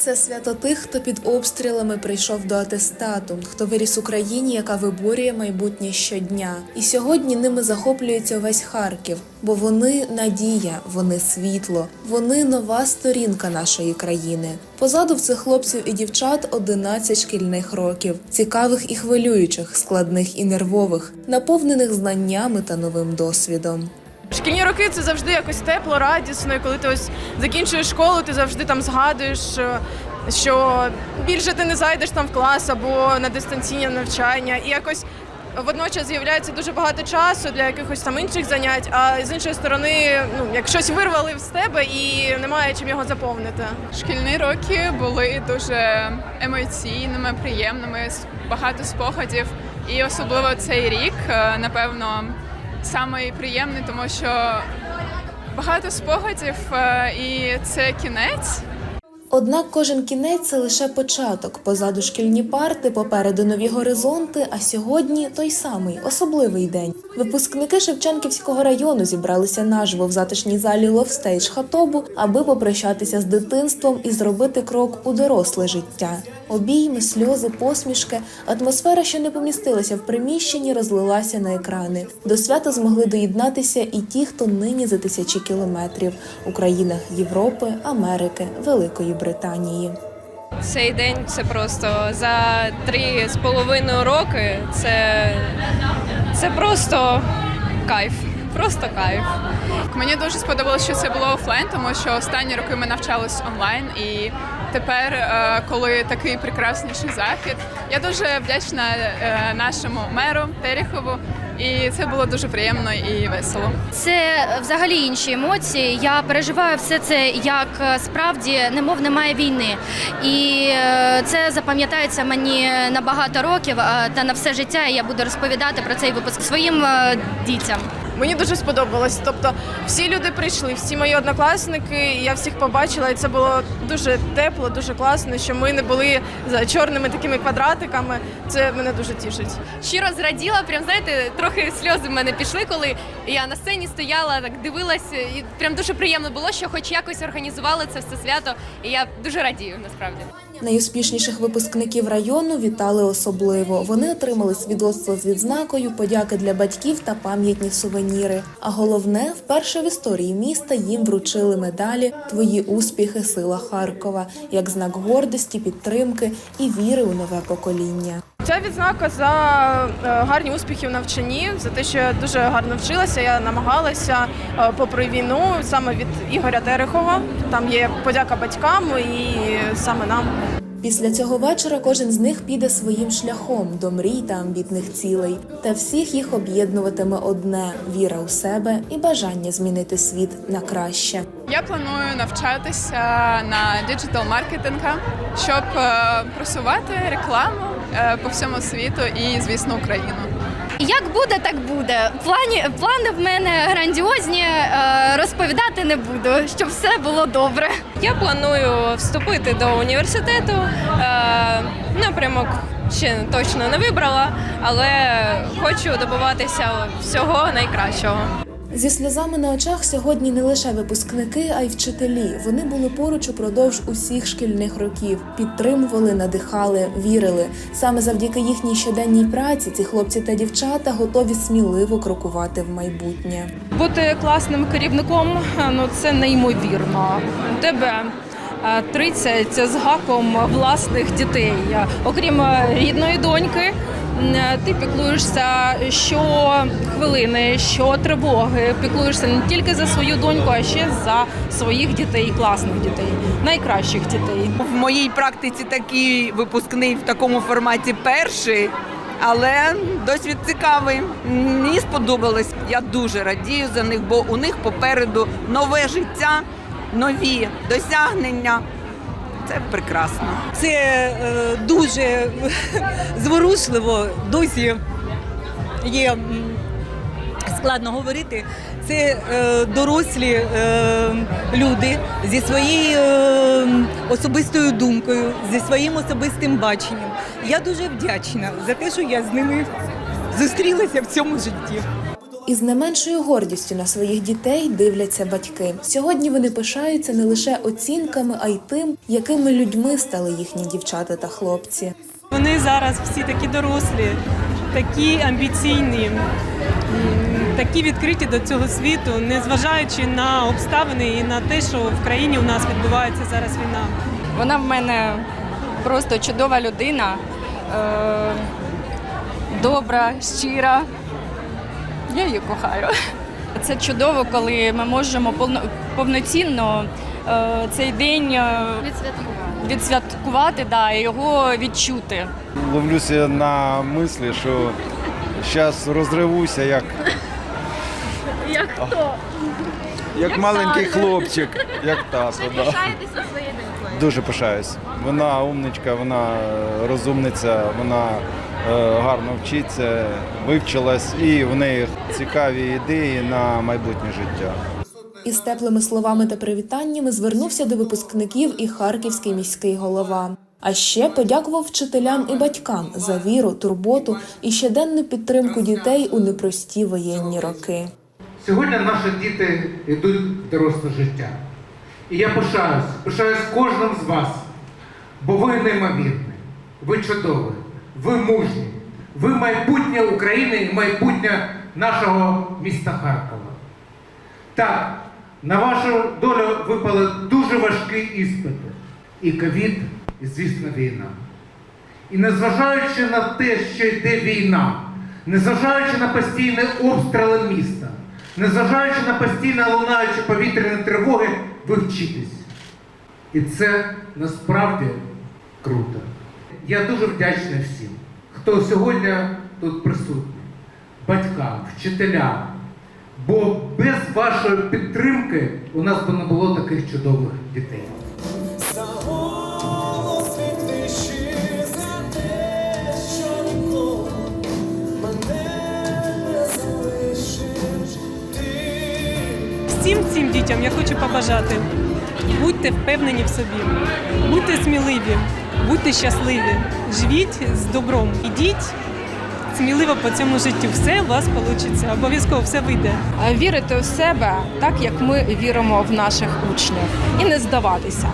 Це свято тих, хто під обстрілами прийшов до атестату, хто виріс Україні, яка виборює майбутнє щодня. І сьогодні ними захоплюється весь Харків, бо вони надія, вони світло, вони нова сторінка нашої країни. Позаду в цих хлопців і дівчат 11 шкільних років, цікавих і хвилюючих, складних і нервових, наповнених знаннями та новим досвідом. Шкільні роки це завжди якось тепло, радісно. І коли ти ось закінчуєш школу, ти завжди там згадуєш, що більше ти не зайдеш там в клас або на дистанційне навчання. І якось водночас з'являється дуже багато часу для якихось там інших занять. А з іншої сторони, ну як щось вирвали з тебе і немає чим його заповнити. Шкільні роки були дуже емоційними, приємними, багато спогадів. І особливо цей рік, е, напевно, самий приємний, тому що багато спогадів, е, і це кінець. Однак кожен кінець це лише початок. Позаду шкільні парти, попереду нові горизонти. А сьогодні той самий особливий день. Випускники Шевченківського району зібралися наживо в затишній залі Ловстейдж Хатобу, аби попрощатися з дитинством і зробити крок у доросле життя. Обійми, сльози, посмішки, атмосфера, що не помістилася в приміщенні, розлилася на екрани. До свята змогли доєднатися і ті, хто нині за тисячі кілометрів у країнах Європи, Америки, Великої Британії. Цей день це просто за три з половиною роки. Це, це просто кайф. Просто кайф. Мені дуже сподобалося, що це було офлайн, тому що останні роки ми навчались онлайн, і тепер, е, коли такий прекрасніший захід, я дуже вдячна е, нашому меру Терехову, і це було дуже приємно і весело. Це взагалі інші емоції. Я переживаю все це як е, справді, немов немає війни. І це запам'ятається мені на багато років та на все життя. І я буду розповідати про цей випуск своїм дітям. Мені дуже сподобалось. Тобто, всі люди прийшли, всі мої однокласники. і Я всіх побачила, і це було дуже тепло, дуже класно. Що ми не були за чорними такими квадратиками. Це мене дуже тішить. щиро зраділа. Прям знаєте, трохи сльози в мене пішли, коли я на сцені стояла, так дивилась, і прям дуже приємно було, що хоч якось організували це все свято. І я дуже радію насправді. Найуспішніших випускників району вітали особливо. Вони отримали свідоцтво з відзнакою, подяки для батьків та пам'ятні сувеніри. А головне, вперше в історії міста їм вручили медалі Твої успіхи, сила Харкова як знак гордості, підтримки і віри у нове покоління. Ця відзнака за е, гарні успіхи в навчанні, за те, що я дуже гарно вчилася. Я намагалася е, попри війну саме від Ігоря Терехова. Там є подяка батькам і саме нам. Після цього вечора кожен з них піде своїм шляхом до мрій та амбітних цілей. Та всіх їх об'єднуватиме одне віра у себе і бажання змінити світ на краще. Я планую навчатися на діджитал маркетинга, щоб е, просувати рекламу е, по всьому світу і, звісно, Україну. Як буде, так буде. Плані плани в мене грандіозні. е, Розповідати не буду, щоб все було добре. Я планую вступити до університету. Е, напрямок ще точно не вибрала, але хочу добиватися всього найкращого. Зі сльозами на очах сьогодні не лише випускники, а й вчителі. Вони були поруч упродовж усіх шкільних років, підтримували, надихали, вірили. Саме завдяки їхній щоденній праці ці хлопці та дівчата готові сміливо крокувати в майбутнє. Бути класним керівником ну це неймовірно. У тебе е, 30 з гаком власних дітей. Окрім е, рідної доньки, ти піклуєшся що хвилини, що тривоги. Піклуєшся не тільки за свою доньку, а ще за своїх дітей, класних дітей, найкращих дітей. В моїй практиці такий випускний в такому форматі перший, але досвід цікавий. Мені сподобалось. Я дуже радію за них, бо у них попереду нове життя, нові досягнення. Це прекрасно. Це е, дуже зворушливо. Досі є складно говорити. Це е, дорослі е, люди зі своєю е, особистою думкою, зі своїм особистим баченням. Я дуже вдячна за те, що я з ними зустрілася в цьому житті. Із не меншою гордістю на своїх дітей дивляться батьки. Сьогодні вони пишаються не лише оцінками, а й тим, якими людьми стали їхні дівчата та хлопці. Вони зараз всі такі дорослі, такі амбіційні, такі відкриті до цього світу, незважаючи на обставини і на те, що в країні у нас відбувається зараз війна. Вона в мене просто чудова людина, е, добра, щира. Я її кохаю. Це чудово, коли ми можемо повно- повноцінно е, цей день е, відсвяткувати да, і його відчути. ловлюся на мислі, що зараз розривуся як. Як хто? Як, маленький хлопчик, як тато. Да. Пишаєтеся своєю донькою? Дуже пишаюсь. Вона умничка, вона розумниця, вона гарно вчиться, вивчилась і в неї цікаві ідеї на майбутнє життя. Із теплими словами та привітаннями звернувся до випускників і харківський міський голова. А ще подякував вчителям і батькам за віру, турботу і щоденну підтримку дітей у непрості воєнні роки. Сьогодні наші діти йдуть в доросле життя. І я пишаюсь, пишаюсь кожним з вас, бо ви неймовірні, ви чудові, ви мужні, ви майбутнє України і майбутнє нашого міста Харкова. Так, на вашу долю випали дуже важкі іспити. І ковід, і, звісно, війна. І незважаючи на те, що йде війна, незважаючи на постійні обстріли міста, незважаючи на постійно лунаючі повітряні тривоги, ви вчитесь. І це насправді круто. Я дуже вдячний всім, хто сьогодні тут присутній, батькам, вчителям. Бо без вашої підтримки у нас би не було таких чудових дітей. Всім цим дітям я хочу побажати. Будьте впевнені в собі, будьте сміливі, будьте щасливі, живіть з добром, ідіть сміливо по цьому життю. Все у вас вийде, обов'язково все вийде. Вірити в себе так, як ми віримо в наших учнів, і не здаватися.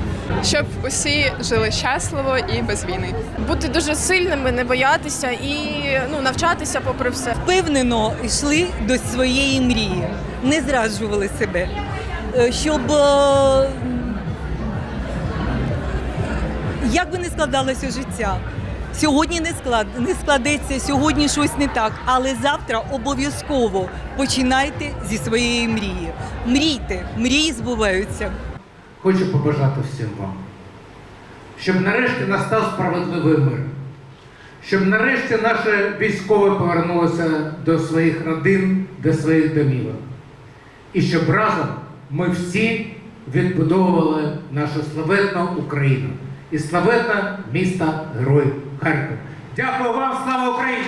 Щоб усі жили щасливо і без війни. Бути дуже сильними, не боятися і ну, навчатися попри все. Впевнено йшли до своєї мрії, не зраджували себе, Е, щоб як би не складалося життя. Сьогодні не склад не складеться, сьогодні щось не так, але завтра обов'язково починайте зі своєї мрії. Мрійте, мрії збуваються. Хочу побажати всім вам, щоб нарешті настав справедливий мир, щоб нарешті наші військові повернулися до своїх родин, до своїх домівок. І щоб разом ми всі відбудовували нашу славетну Україну і славетна міста Герой Харків. Дякую вам, слава Україні!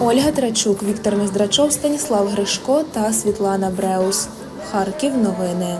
Ольга Трачук, Віктор Нездрачов, Станіслав Гришко та Світлана Бреус. Харків новини.